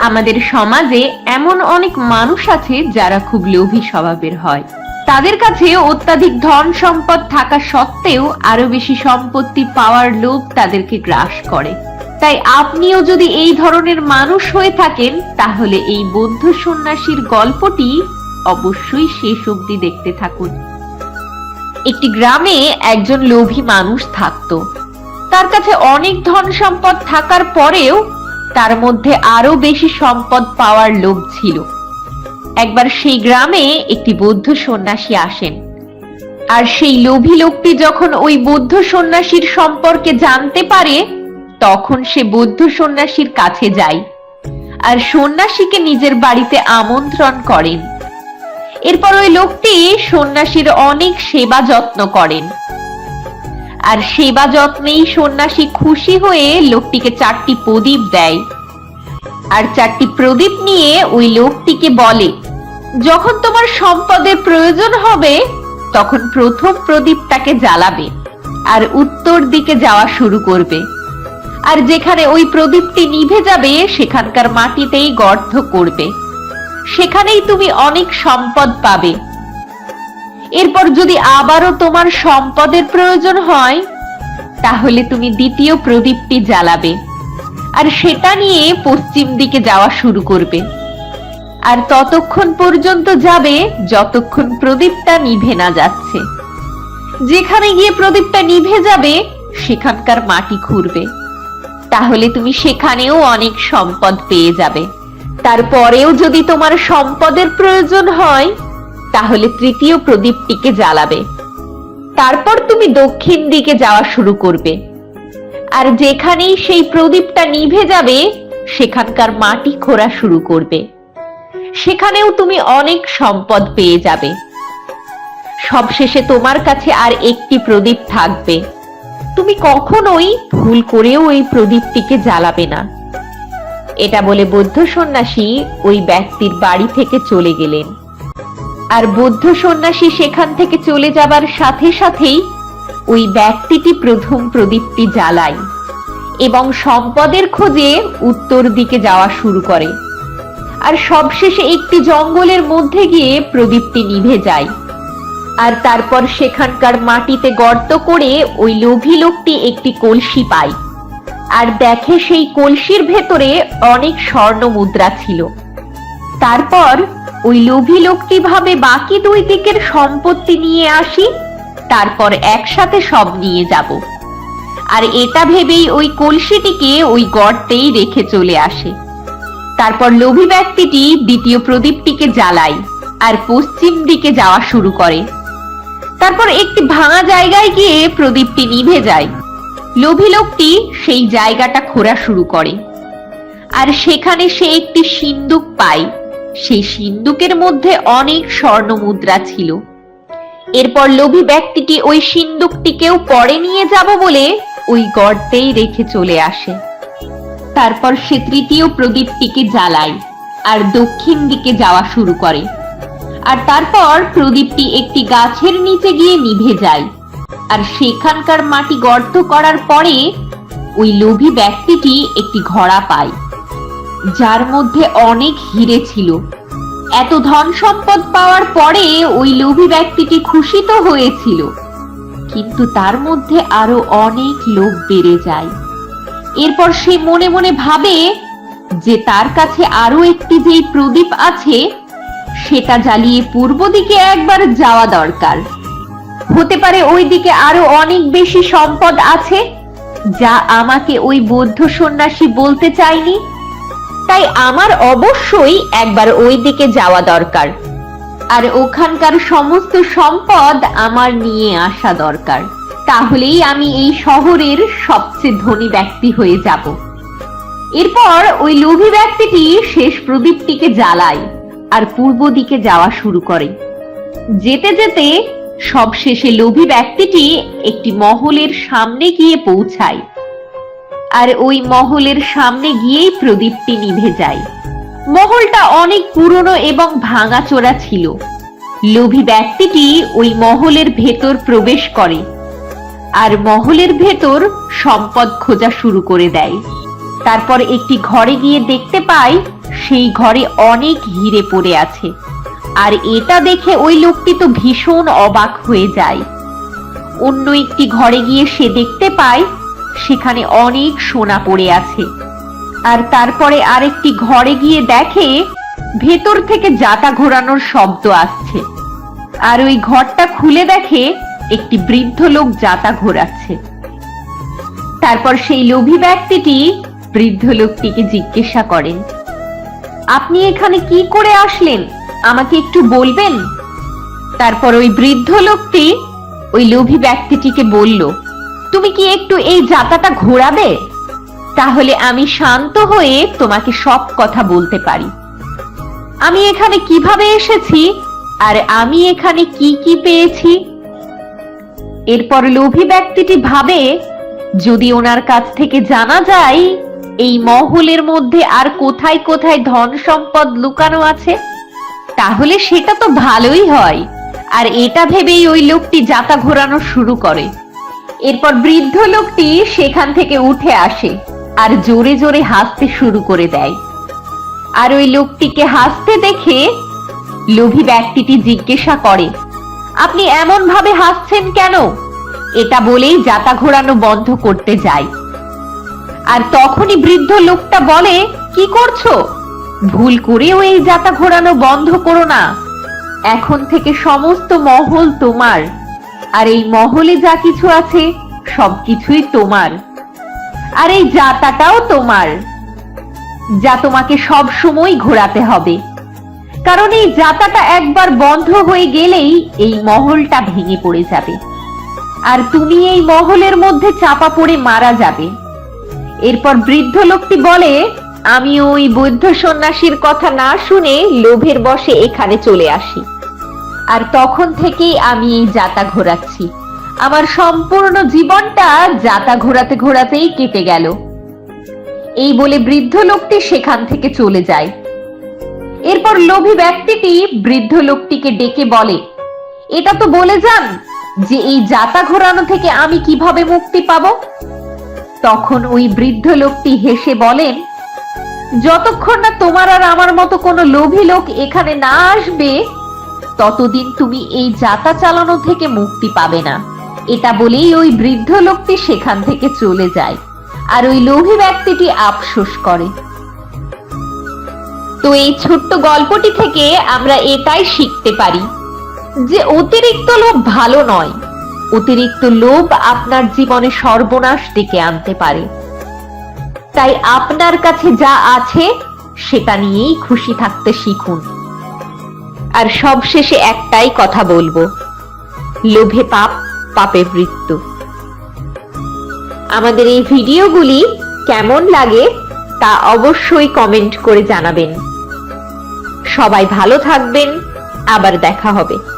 আমাদের সমাজে এমন অনেক মানুষ আছে যারা খুব লোভী স্বভাবের হয়। তাদের কাছে অত্যাধিক ধন সম্পদ থাকা সত্ত্বেও আরও বেশি সম্পত্তি পাওয়ার লোভ তাদেরকে গ্রাস করে। তাই আপনিও যদি এই ধরনের মানুষ হয়ে থাকেন, তাহলে এই বৌদ্ধ সন্ন্যাসীর গল্পটি অবশ্যই শেষ অবধি দেখতে থাকুন। একটি গ্রামে একজন লোভী মানুষ থাকতো। তার কাছে অনেক ধন সম্পদ থাকার পরেও তার মধ্যে আরও বেশি সম্পদ পাওয়ার লোভ ছিল। একবার সেই গ্রামে একটি বৌদ্ধ সন্ন্যাসী আসেন। আর সেই লোভী লোকটি যখন ওই বৌদ্ধ সন্ন্যাসীর সম্পর্কে জানতে পারে, তখন সে বৌদ্ধ সন্ন্যাসীর কাছে যায় আর সন্ন্যাসীকে নিজের বাড়িতে আমন্ত্রণ করেন। এরপর ওই লোকটি সন্ন্যাসীর অনেক সেবা যত্ন করেন। আর সেবা যত্নেই সন্ন্যাসী খুশি হয়ে লোকটিকে চারটি প্রদীপ দেয়। আর চারটি প্রদীপ নিয়ে ওই লোকটিকে বলে, যখন তোমার সম্পদের প্রয়োজন হবে, তখন প্রথম প্রদীপটাকে জ্বালাবে আর উত্তর দিকে যাওয়া শুরু করবে। আর যেখানে ওই প্রদীপটি নিভে যাবে, সেখানকার মাটিতেই গর্ত করবে। সেখানেই তুমি অনেক সম্পদ পাবে। এরপর যদি আবারও তোমার সম্পদের প্রয়োজন হয়, তাহলে তুমি দ্বিতীয় প্রদীপটি জ্বালাবে আর সেটা নিয়ে পশ্চিম দিকে যাওয়া শুরু করবে। আর ততক্ষণ পর্যন্ত যাবে যতক্ষণ প্রদীপটা নিভে না যাচ্ছে। যেখানে গিয়ে প্রদীপটা নিভে যাবে, সেখানকার মাটি খুঁড়বে। তাহলে তুমি সেখানেও অনেক সম্পদ পেয়ে যাবে। তারপরেও যদি তোমার সম্পদের প্রয়োজন হয় তাহলে তৃতীয় প্রদীপটিকে জ্বালাবে। তারপর তুমি দক্ষিণ দিকে যাওয়া শুরু করবে। আর যেখানেই সেই প্রদীপটা নিভে যাবে, সেখানকার মাটি খোঁড়া শুরু করবে। সেখানেও তুমি অনেক সম্পদ পেয়ে যাবে। সবশেষে তোমার কাছে আর একটি প্রদীপ থাকবে। তুমি কখনোই ভুল করেও ওই প্রদীপটিকে জ্বালাবে না। এটা বলে বৌদ্ধ সন্ন্যাসী ওই ব্যক্তির বাড়ি থেকে চলে গেলেন। আর বৌদ্ধ সন্ন্যাসী সেখান থেকে চলে যাবার সাথে সাথেই ওই ব্যক্তিটি প্রথম প্রদীপটি জ্বালায় এবং সম্পদের খোঁজে উত্তর দিকে যাওয়া শুরু করে। আর সবশেষে একটি জঙ্গলের মধ্যে গিয়ে প্রদীপটি নিভে যায়। আর তারপর সেখানকার মাটিতে গর্ত করে ওই লোভী লোকটি একটি কলসি পায়। আর দেখে সেই কলসির ভেতরে অনেক স্বর্ণ মুদ্রা ছিল। তারপর ওই লোভী লোকটি ভাবে বাকি দুই দিকের সম্পত্তি নিয়ে আসি, তারপর একসাথে সব নিয়ে যাব। আর এটা ভেবেই ওই কলসিটিকে ওই গর্তেই রেখে চলে আসে। তারপর লোভী ব্যক্তিটি দ্বিতীয় প্রদীপটিকে জ্বালায় আর পশ্চিম দিকে যাওয়া শুরু করে। তারপর একটি ভাঙা জায়গায় গিয়ে প্রদীপটি নিভে যায়। লোভী লোকটি সেই জায়গাটা খোঁড়া শুরু করে। আর সেখানে সে একটি সিন্দুক পায়। সেই সিন্দুকের মধ্যে অনেক স্বর্ণ মুদ্রা ছিল। এরপর লোভী ব্যক্তিটি ওই সিন্দুকটিকেও পরে নিয়ে যাব বলে ওই গর্তেই রেখে চলে আসে। তারপর সে তৃতীয় প্রদীপটিকে জ্বালায় আর দক্ষিণ দিকে যাওয়া শুরু করে। আর তারপর প্রদীপটি একটি গাছের নিচে গিয়ে নিভে যায়। আর সেখানকার মাটি গর্ত করার পরে ওই লোভী ব্যক্তিটি একটি ঘোড়া পায়। যার মধ্যে অনেক হিরে ছিল। এত ধন সম্পদ পাওয়ার পরে ওই লোভী ব্যক্তিটি খুশি তো হয়েছিল। কিন্তু তার মধ্যে আরও অনেক লোভ বেড়ে যায়। এরপর সে মনে মনে ভাবে যে তার কাছে আরও একটি যেই প্রদীপ আছে, সেটা জ্বালিয়ে পূর্ব দিকে একবার যাওয়া দরকার। হতে পারে ওই দিকে আরও অনেক বেশি সম্পদ আছে, যা আমাকে ওই বৌদ্ধ সন্ন্যাসী বলতে চায়নি। তাই আমার অবশ্যই একবার ওই দিকে যাওয়া দরকার। আর ওখানকার সমস্ত সম্পদ আমার নিয়ে আসা দরকার। তাহলেই আমি এই শহরের সবচেয়ে ধনী ব্যক্তি হয়ে যাব। এরপর ওই লোভী ব্যক্তিটি শেষ প্রদীপটিকে জ্বালায় আর পূর্ব দিকে যাওয়া শুরু করে। যেতে যেতে সবশেষে লোভী ব্যক্তিটি একটি মহলের সামনে গিয়ে পৌঁছায়। আর ওই মহলের সামনে গিয়েই প্রদীপটি নিভে যায়। মহলটা অনেক পুরনো এবং ভাঙাচোরা ছিল। লোভী ব্যক্তিটি ওই মহলের ভেতর প্রবেশ করে আর মহলের ভেতর সম্পদ খোঁজা শুরু করে দেয়। তারপর একটি ঘরে গিয়ে দেখতে পায়, সেই ঘরে অনেক হিরে পড়ে আছে। আর এটা দেখে ওই লোকটি তো ভীষণ অবাক হয়ে যায়। অন্য একটি ঘরে গিয়ে সে দেখতে পায় সেখানে অনেক সোনা পড়ে আছে। আর তারপরে আরেকটি ঘরে গিয়ে দেখে, ভেতর থেকে জাতা ঘোরানোর শব্দ আসছে। আর ওই ঘরটা খুলে দেখে একটি বৃদ্ধ লোক জাতা ঘোরাচ্ছে। তারপর সেই লোভী ব্যক্তিটি বৃদ্ধ লোকটিকে জিজ্ঞাসা করেন, আপনি এখানে কি করে আসলেন? আমাকে একটু বলবেন? তারপর ওই বৃদ্ধ লোকটি ওই লোভী ব্যক্তিটিকে বলল তুমি কি একটু এই যাতাটা ঘোরাবে? তাহলে আমি শান্ত হয়ে তোমাকে সব কথা বলতে পারি। আমি এখানে কীভাবে এসেছি? আর আমি এখানে কি কি পেয়েছি? এরপর লোভী ব্যক্তিটি ভাবে, যদি ওনার কাছ থেকে জানা যায়, এই মহলের মধ্যে আর কোথায় কোথায় ধন সম্পদ লুকানো আছে, তাহলে সেটা তো ভালোই হয়। আর এটা ভেবেই ওই লোকটি যাতা ঘোরানো শুরু করে। এরপর বৃদ্ধ লোকটি সেখান থেকে উঠে আসে আর জোরে জোরে হাসতে শুরু করে দেয়। আর ওই লোকটিকে হাসতে দেখে লোভী ব্যক্তিটি জিজ্ঞাসা করে, আপনি এমন ভাবে হাসছেন কেন? এটা বলেই যাতা ঘোরানো বন্ধ করতে যায়। আর তখনই বৃদ্ধ লোকটা বলে, কি করছ? ভুল করেও এই যাতা ঘোরানো বন্ধ করো না। এখন থেকে সমস্ত মহল তোমার। আর এই মহলে যা কিছু আছে সবকিছুই তোমার। আর এই যাতাটাও তোমার। যা তোমাকে সব সময় ঘোরাতে হবে। কারণ এই যাতাটা একবার বন্ধ হয়ে গেলেই এই মহলটা ভেঙে পড়ে যাবে। আর তুমি এই মহলের মধ্যে চাপা পড়ে মারা যাবে। এরপর বৃদ্ধ লোকটি বলে, আমি ওই বৌদ্ধ সন্ন্যাসীর কথা না শুনে লোভের বশে এখানে চলে আসি। আর তখন থেকেই আমি এই যাতা ঘোরাচ্ছি। আমার সম্পূর্ণ জীবনটা যাতা ঘোরাতে ঘোরাতেই কেটে গেল। এই বলে বৃদ্ধ লোকটি সেখান থেকে চলে যায়। এরপর লোভী ব্যক্তিটি বৃদ্ধ লোকটিকে ডেকে বলে, এটা তো বলে যান যে এই যাতা ঘোরানো থেকে আমি কীভাবে মুক্তি পাবো? তখন ওই বৃদ্ধ লোকটি হেসে বলেন যতক্ষণ না তোমার আর আমার মতো কোনো লোভী লোক এখানে না আসবে ততদিন তুমি এই যাতা চালানো থেকে মুক্তি পাবে না। এটা বলেই ওই বৃদ্ধ লোকটি সেখান থেকে চলে যায় আর ওই লোভী ব্যক্তিটি আফসোস করে। তো এই ছোট্ট গল্পটি থেকে আমরা এটাই শিখতে পারি যে অতিরিক্ত লোভ ভালো নয়, অতিরিক্ত লোভ আপনার জীবনে সর্বনাশ ডেকে আনতে পারে। তাই আপনার কাছে যা আছে, সেটা নিয়েই খুশি থাকতে শিখুন। আর সবশেষে একটাই কথা বলব। লোভে পাপ, পাপে মৃত্যু। আমাদের এই ভিডিওগুলি কেমন লাগে তা অবশ্যই কমেন্ট করে জানাবেন। সবাই ভালো থাকবেন, আবার দেখা হবে।